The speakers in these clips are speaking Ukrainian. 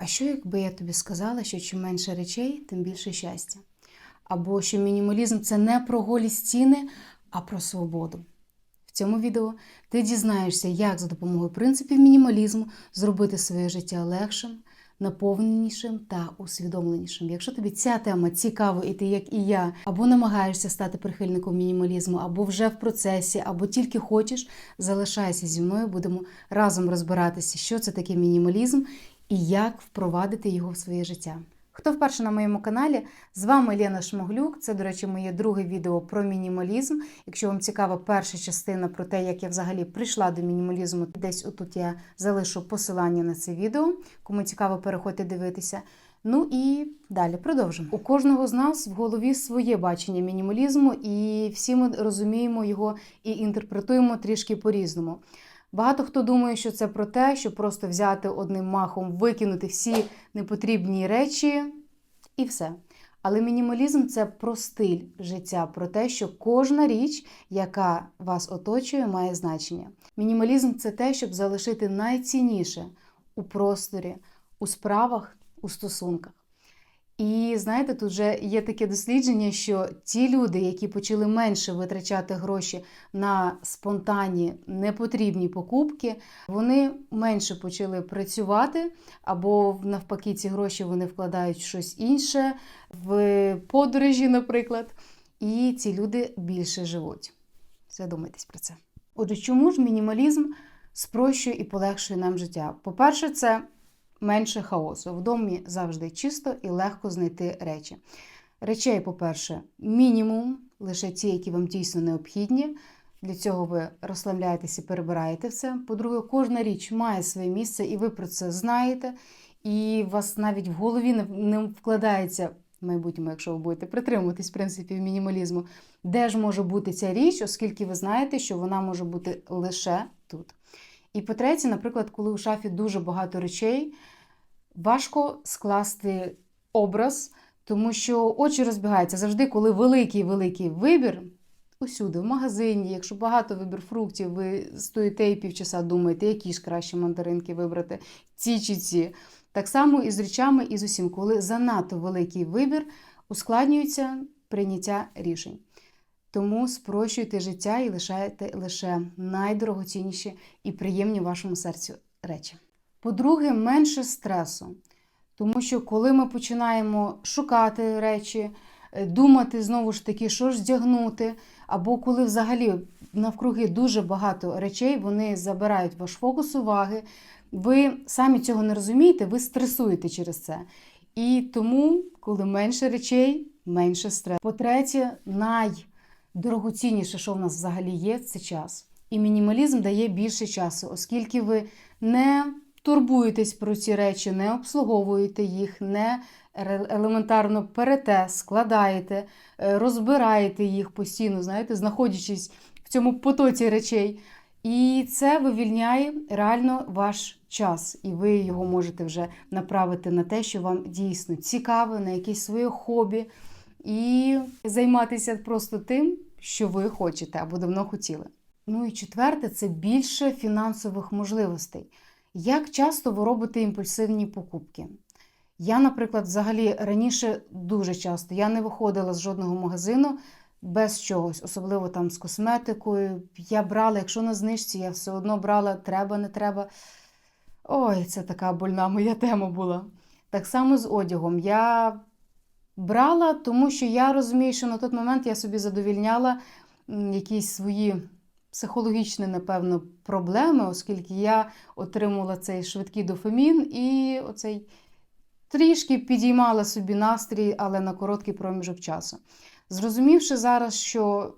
А що якби я тобі сказала, що чим менше речей, тим більше щастя? Або що мінімалізм це не про голі стіни, а про свободу. В цьому відео ти дізнаєшся, як за допомогою принципів мінімалізму зробити своє життя легшим, наповненішим та усвідомленішим. Якщо тобі ця тема цікава, і ти, як і я, або намагаєшся стати прихильником мінімалізму, або вже в процесі, або тільки хочеш, залишайся зі мною, будемо разом розбиратися, що це таке мінімалізм і як впровадити його в своє життя. Хто вперше на моєму каналі, з вами Лена Шмоглюк. Це, до речі, моє друге відео про мінімалізм. Якщо вам цікава перша частина про те, як я взагалі прийшла до мінімалізму, десь отут я залишу посилання на це відео. Кому цікаво, переходьте дивитися. Ну і далі продовжимо. У кожного з нас в голові своє бачення мінімалізму, і всі ми розуміємо його і інтерпретуємо трішки по-різному. Багато хто думає, що це про те, щоб просто взяти одним махом, викинути всі непотрібні речі і все. Але мінімалізм це про стиль життя, про те, що кожна річ, яка вас оточує, має значення. Мінімалізм це те, щоб залишити найцінніше у просторі, у справах, у стосунках. І знаєте, тут вже є таке дослідження, що ті люди, які почали менше витрачати гроші на спонтанні непотрібні покупки, вони менше почали працювати, або навпаки, ці гроші вони вкладають в щось інше, в подорожі, наприклад. І ці люди більше живуть. Задумайтесь про це. Отже, чому ж мінімалізм спрощує і полегшує нам життя? По-перше, це менше хаосу. В домі завжди чисто і легко знайти речі. Речей, по-перше, мінімум, лише ті, які вам дійсно необхідні. Для цього ви розслабляєтеся перебираєте все. По-друге, кожна річ має своє місце, і ви про це знаєте. І вас навіть в голові не вкладається в майбутньому, якщо ви будете притримуватись принципів мінімалізму, де ж може бути ця річ, оскільки ви знаєте, що вона може бути лише тут. І по-третє, наприклад, коли у шафі дуже багато речей, важко скласти образ, тому що очі розбігаються завжди, коли великий-великий вибір. Усюди, в магазині, якщо багато вибір фруктів, ви стоїте і півчаса думаєте, які ж краще мандаринки вибрати, ці чи ці. Так само і з речами, і з усім, коли занадто великий вибір, ускладнюється прийняття рішень. Тому спрощуйте життя і лишайте лише найдорогоцінніші і приємні вашому серцю речі. По-друге, менше стресу. Тому що коли ми починаємо шукати речі, думати знову ж таки, що ж здягнути, або коли взагалі навкруги дуже багато речей, вони забирають ваш фокус уваги, ви самі цього не розумієте, ви стресуєте через це. І тому, коли менше речей, менше стресу. По-третє, най дорогоцінніше, що в нас взагалі є, це час. І мінімалізм дає більше часу, оскільки ви не турбуєтесь про ці речі, не обслуговуєте їх, не елементарно перете, складаєте, розбираєте їх постійно, знаєте, знаходячись в цьому потоці речей. І це вивільняє реально ваш час, і ви його можете вже направити на те, що вам дійсно цікаво, на якесь своє хобі і займатися просто тим, що ви хочете або давно хотіли. Ну і четверте, це більше фінансових можливостей. Як часто ви робите імпульсивні покупки? Я, наприклад, взагалі раніше дуже часто я не виходила з жодного магазину без чогось, особливо там з косметикою. Я брала, якщо на знижці, я все одно брала, треба, не треба. Ой, це така больна моя тема була. Так само з одягом. Я брала, тому що я розумію, що на той момент я собі задовільняла якісь свої психологічні, напевно, проблеми, оскільки я отримала цей швидкий дофамін і оцей трішки підіймала собі настрій, але на короткий проміжок часу. Зрозумівши зараз, що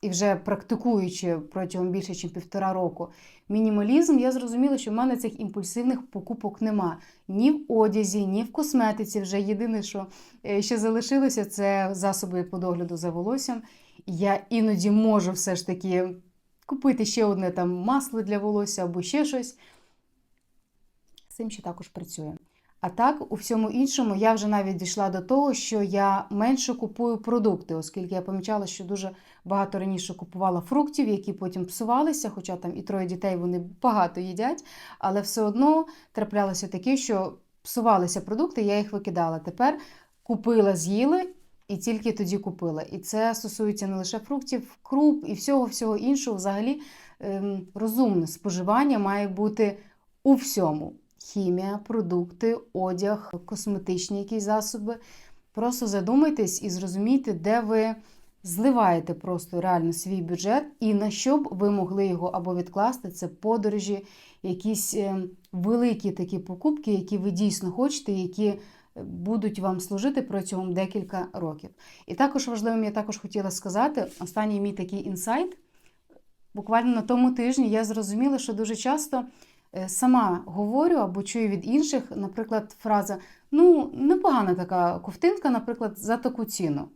і вже практикуючи протягом більше, ніж півтора року мінімалізм, я зрозуміла, що в мене цих імпульсивних покупок нема. Ні в одязі, ні в косметиці. Вже єдине, що ще залишилося, це засоби по догляду за волоссям. Я іноді можу все ж таки купити ще одне там масло для волосся або ще щось. З цим ще також працює. А так, у всьому іншому, я вже навіть дійшла до того, що я менше купую продукти, оскільки я помічала, що дуже багато раніше купувала фруктів, які потім псувалися, хоча там і троє дітей вони багато їдять, але все одно траплялося таке, що псувалися продукти, я їх викидала. Тепер купила, з'їла і тільки тоді купила. І це стосується не лише фруктів, круп і всього всього іншого. Взагалі ем, розумне споживання має бути у всьому: хімія, продукти, одяг, косметичні якісь засоби. Просто задумайтесь і зрозумійте, де ви зливаєте просто реально свій бюджет, і на що б ви могли його або відкласти. Це подорожі, якісь е, великі такі покупки, які ви дійсно хочете, які е, будуть вам служити протягом декілька років. І також важливим я також хотіла сказати: останній мій такий інсайт. Буквально на тому тижні я зрозуміла, що дуже часто сама говорю або чую від інших, наприклад, фраза ну, непогана така ковтинка, наприклад, за таку ціну.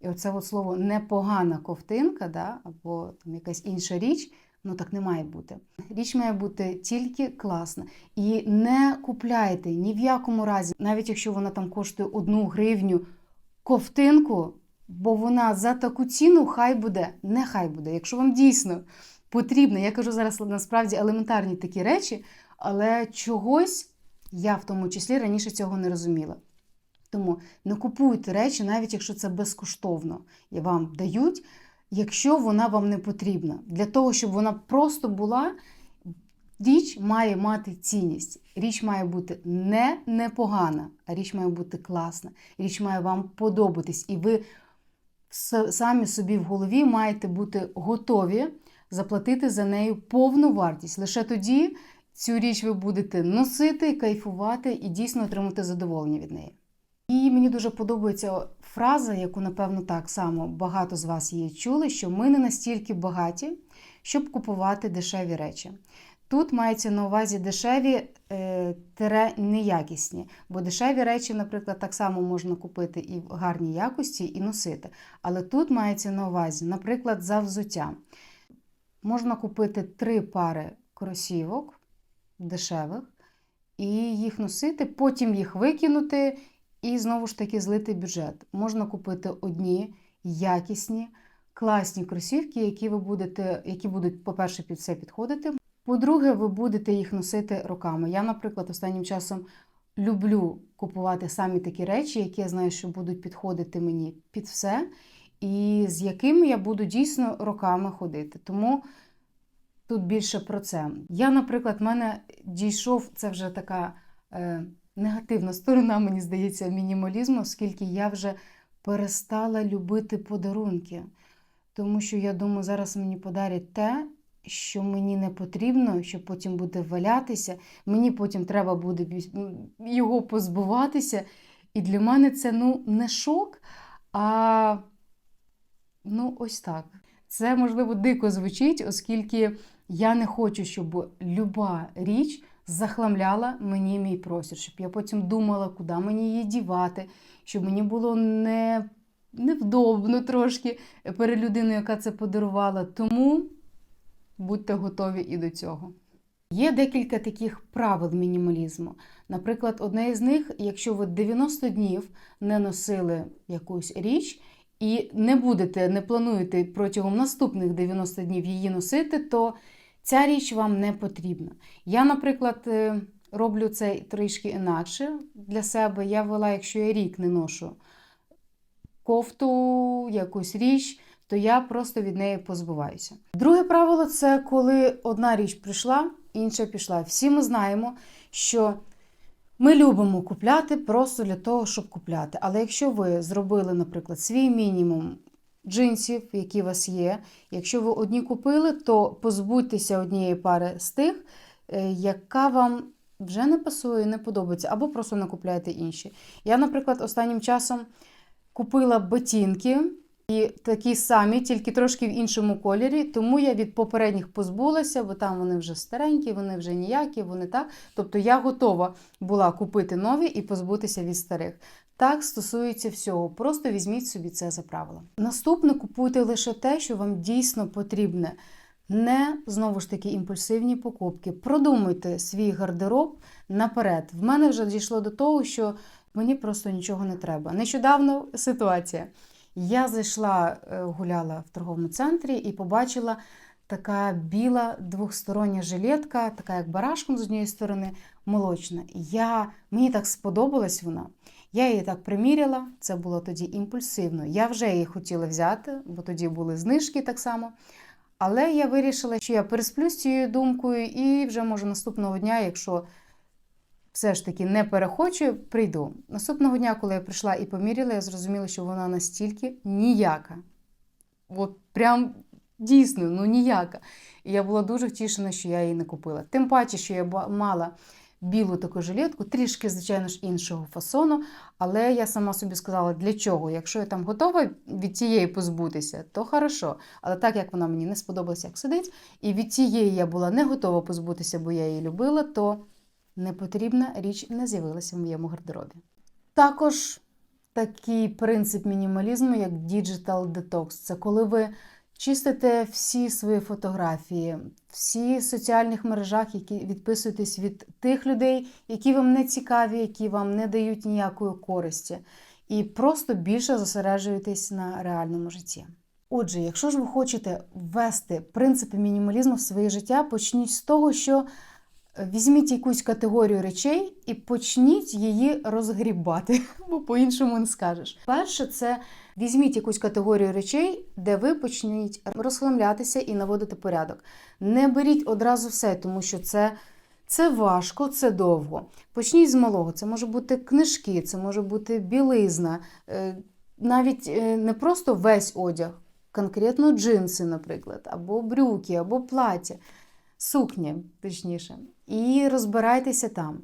І оце от слово непогана ковтинка, да, або там якась інша річ, ну так не має бути. Річ має бути тільки класна. І не купляйте ні в якому разі, навіть якщо вона там коштує одну гривню ковтинку, бо вона за таку ціну хай буде, не хай буде. Якщо вам дійсно потрібно, я кажу зараз насправді елементарні такі речі, але чогось я в тому числі раніше цього не розуміла. Тому не купуйте речі, навіть якщо це безкоштовно і вам дають, якщо вона вам не потрібна. Для того, щоб вона просто була, річ має мати цінність. Річ має бути не непогана, а річ має бути класна. Річ має вам подобатись. І ви самі собі в голові маєте бути готові заплатити за нею повну вартість. Лише тоді цю річ ви будете носити, кайфувати і дійсно отримати задоволення від неї. І мені дуже подобається фраза, яку, напевно, так само багато з вас її чули, що ми не настільки багаті, щоб купувати дешеві речі. Тут мається на увазі дешеві е, тере неякісні, бо дешеві речі, наприклад, так само можна купити і в гарній якості, і носити. Але тут мається на увазі, наприклад, за взуття. Можна купити три пари кросівок дешевих і їх носити, потім їх викинути. І знову ж таки злити бюджет. Можна купити одні якісні, класні кросівки, які ви будете, які будуть, по-перше, під все підходити. По-друге, ви будете їх носити роками. Я, наприклад, останнім часом люблю купувати самі такі речі, які я знаю, що будуть підходити мені під все, і з якими я буду дійсно роками ходити. Тому тут більше про це. Я, наприклад, в мене дійшов, це вже така. Е, негативна сторона, мені здається, мінімалізму, оскільки я вже перестала любити подарунки. Тому що я думаю, зараз мені подарять те, що мені не потрібно, що потім буде валятися. Мені потім треба буде його позбуватися. І для мене це ну, не шок, а ну, ось так. Це, можливо, дико звучить, оскільки я не хочу, щоб люба річ захламляла мені мій простір, щоб я потім думала, куди мені її дівати, щоб мені було не, невдобно трошки перед людиною, яка це подарувала. Тому будьте готові і до цього. Є декілька таких правил мінімалізму. Наприклад, одне із них, якщо ви 90 днів не носили якусь річ, і не будете, не плануєте протягом наступних 90 днів її носити, то ця річ вам не потрібна. Я, наприклад, е, роблю це трішки інакше для себе. Я ввела, якщо я рік не ношу кофту, якусь річ, то я просто від неї позбуваюся. Друге правило це коли одна річ прийшла, інша пішла. Всі ми знаємо, що ми любимо купляти просто для того, щоб купляти. Але якщо ви зробили, наприклад, свій мінімум джинсів, які у вас є. Якщо ви одні купили, то позбудьтеся однієї пари з тих, е, яка вам вже не пасує, не подобається, або просто накупляєте інші. Я, наприклад, останнім часом купила ботинки. І такі самі, тільки трошки в іншому кольорі, тому я від попередніх позбулася, бо там вони вже старенькі, вони вже ніякі, вони так. Тобто я готова була купити нові і позбутися від старих. Так стосується всього. Просто візьміть собі це за правило. Наступне купуйте лише те, що вам дійсно потрібне. Не знову ж таки імпульсивні покупки. Продумуйте свій гардероб наперед. В мене вже дійшло до того, що мені просто нічого не треба. Нещодавно ситуація. Я зайшла, е, гуляла в торговому центрі і побачила така біла двохстороння жилетка, така як барашком з однієї сторони, молочна. Я, мені так сподобалась вона. Я її так приміряла, це було тоді імпульсивно. Я вже її хотіла взяти, бо тоді були знижки так само. Але я вирішила, що я пересплю з цією думкою, і вже може наступного дня, якщо все ж таки не перехочу, прийду. Наступного дня, коли я прийшла і поміряла, я зрозуміла, що вона настільки ніяка. От прям дійсно, ну ніяка. І я була дуже втішена, що я її не купила. Тим паче, що я мала білу таку жилетку, трішки, звичайно ж, іншого фасону. Але я сама собі сказала, для чого? Якщо я там готова від тієї позбутися, то хорошо. Але так як вона мені не сподобалася, як сидить, і від тієї я була не готова позбутися, бо я її любила, то непотрібна річ не з'явилася в моєму гардеробі. Також такий принцип мінімалізму, як Digital Detox. Це коли ви чистите всі свої фотографії, всі соціальних мережах, які відписуєтесь від тих людей, які вам не цікаві, які вам не дають ніякої користі, і просто більше зосереджуєтесь на реальному житті. Отже, якщо ж ви хочете ввести принципи мінімалізму в своє життя, почніть з того, що візьміть якусь категорію речей і почніть її розгрібати, бо по-іншому не скажеш. Перше, це візьміть якусь категорію речей, де ви почніть розхламлятися і наводити порядок. Не беріть одразу все, тому що це. Це важко, це довго. Почніть з малого. Це може бути книжки, це може бути білизна, е, навіть е, не просто весь одяг, конкретно джинси, наприклад, або брюки, або плаття, сукні, точніше. І розбирайтеся там.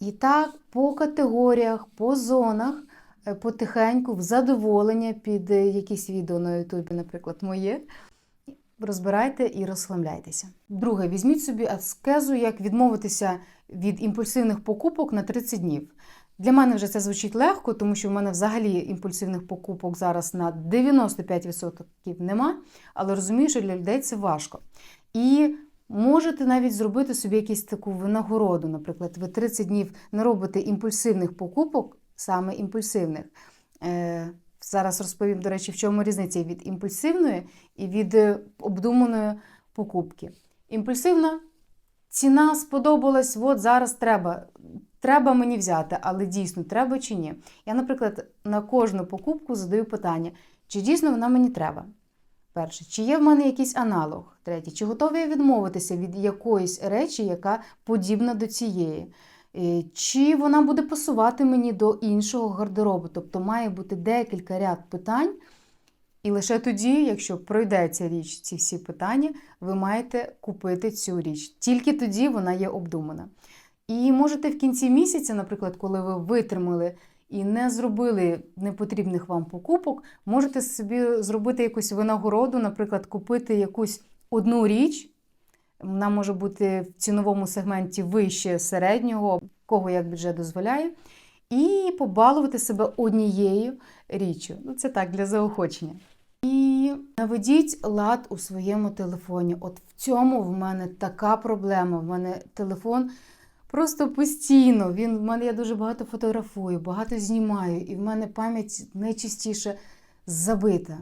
І так, по категоріях, по зонах, е, потихеньку, в задоволення під е, якісь відео на Ютубі, наприклад, моє. Розбирайте і розхламляйтеся. Друге, візьміть собі аскезу, як відмовитися від імпульсивних покупок на 30 днів. Для мене вже це звучить легко, тому що в мене взагалі імпульсивних покупок зараз на 95% нема, але розумію, що для людей це важко. І можете навіть зробити собі якусь таку винагороду. Наприклад, ви 30 днів не робите імпульсивних покупок, саме імпульсивних. Е, Зараз розповім, до речі, в чому різниця від імпульсивної і від е, обдуманої покупки. Імпульсивна ціна сподобалась, от зараз треба. Треба мені взяти, але дійсно треба чи ні. Я, наприклад, на кожну покупку задаю питання, чи дійсно вона мені треба. Перше, чи є в мене якийсь аналог? Третє, чи готові я відмовитися від якоїсь речі, яка подібна до цієї? Е, Чи вона буде пасувати мені до іншого гардеробу? Тобто має бути декілька ряд питань, і лише тоді, якщо пройде ця річ, ці всі питання, ви маєте купити цю річ. Тільки тоді вона є обдумана. І можете в кінці місяця, наприклад, коли ви витримали і не зробили непотрібних вам покупок, можете собі зробити якусь винагороду, наприклад, купити якусь одну річ. Вона може бути в ціновому сегменті вище середнього, кого як бюджет дозволяє, і побалувати себе однією річчю. Ну, це так для заохочення. І наведіть лад у своєму телефоні. От в цьому в мене така проблема. В мене телефон просто постійно. Він в мене я дуже багато фотографую, багато знімаю, і в мене пам'ять найчастіше забита.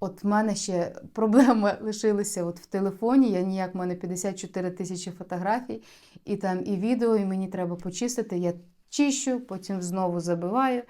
От в мене ще проблеми лишилися от в телефоні. Я ніяк в мене 54 тисячі фотографій, і там і відео, і мені треба почистити. Я чищу, потім знову забиваю.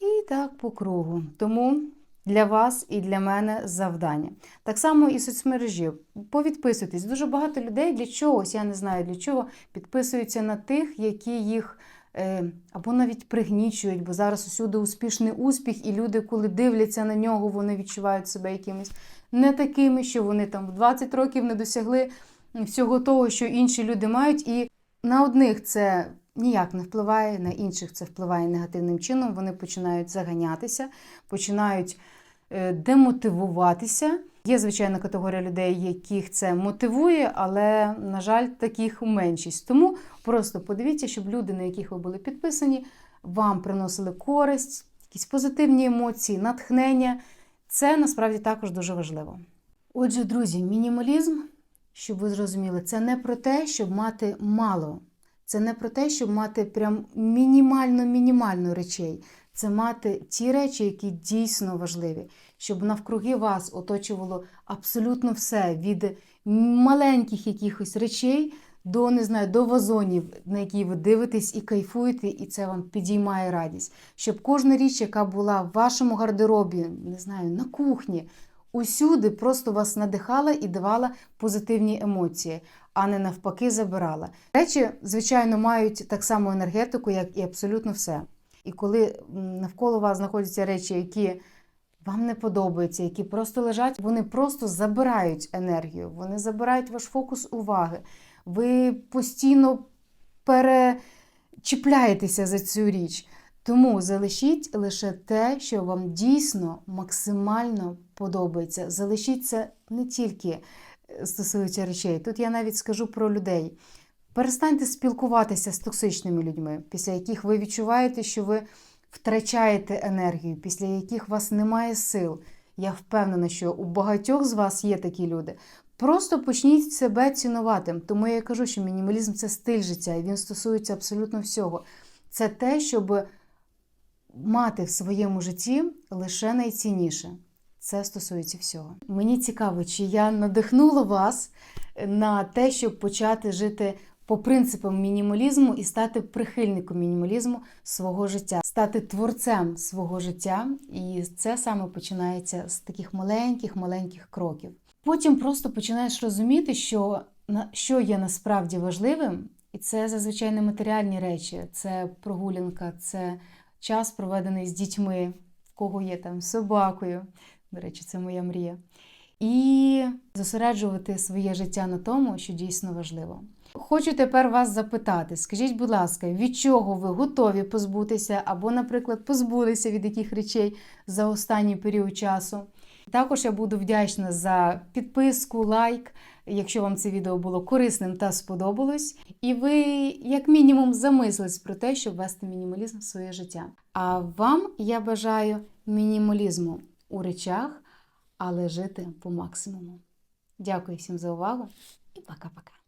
І так по кругу. Тому для вас і для мене завдання. Так само і соцмережі. Повідписуйтесь. Дуже багато людей для чогось, я не знаю для чого, підписуються на тих, які їх е, або навіть пригнічують, бо зараз усюди успішний успіх, і люди, коли дивляться на нього, вони відчувають себе якимись не такими, що вони там в 20 років не досягли всього того, що інші люди мають. І на одних це ніяк не впливає, на інших це впливає негативним чином. Вони починають заганятися, починають е, демотивуватися. Є звичайна категорія людей, яких це мотивує, але, на жаль, таких меншість. Тому просто подивіться, щоб люди, на яких ви були підписані, вам приносили користь, якісь позитивні емоції, натхнення. Це насправді також дуже важливо. Отже, друзі, мінімалізм, щоб ви зрозуміли, це не про те, щоб мати мало. Це не про те, щоб мати прям мінімально-мінімально речей. Це мати ті речі, які дійсно важливі, щоб навкруги вас оточувало абсолютно все від маленьких якихось речей до не знаю, до вазонів, на які ви дивитесь і кайфуєте, і це вам підіймає радість. Щоб кожна річ, яка була в вашому гардеробі, не знаю, на кухні, усюди просто вас надихала і давала позитивні емоції, а не навпаки забирала. Речі, звичайно, мають так само енергетику, як і абсолютно все. І коли навколо вас знаходяться речі, які вам не подобаються, які просто лежать, вони просто забирають енергію, вони забирають ваш фокус уваги. Ви постійно перечіпляєтеся за цю річ. Тому залишіть лише те, що вам дійсно максимально подобається. Залишіть це не тільки е, стосується речей. Тут я навіть скажу про людей. Перестаньте спілкуватися з токсичними людьми, після яких ви відчуваєте, що ви втрачаєте енергію, після яких у вас немає сил. Я впевнена, що у багатьох з вас є такі люди. Просто почніть себе цінувати. Тому я кажу, що мінімалізм це стиль життя, і він стосується абсолютно всього. Це те, щоб мати в своєму житті лише найцінніше. Це стосується всього. Мені цікаво, чи я надихнула вас на те, щоб почати жити по принципам мінімалізму і стати прихильником мінімалізму свого життя, стати творцем свого життя. І це саме починається з таких маленьких маленьких кроків. Потім просто починаєш розуміти, що що є насправді важливим, і це зазвичай не матеріальні речі, це прогулянка, це час проведений з дітьми, в кого є там собакою. До речі, це моя мрія. І зосереджувати своє життя на тому, що дійсно важливо. Хочу тепер вас запитати: скажіть, будь ласка, від чого ви готові позбутися, або, наприклад, позбулися від яких речей за останній період часу? Також я буду вдячна за підписку, лайк, якщо вам це відео було корисним та сподобалось, і ви, як мінімум, замислились про те, щоб вести мінімалізм в своє життя. А вам я бажаю мінімалізму у речах, але жити по максимуму. Дякую всім за увагу і пока-пока.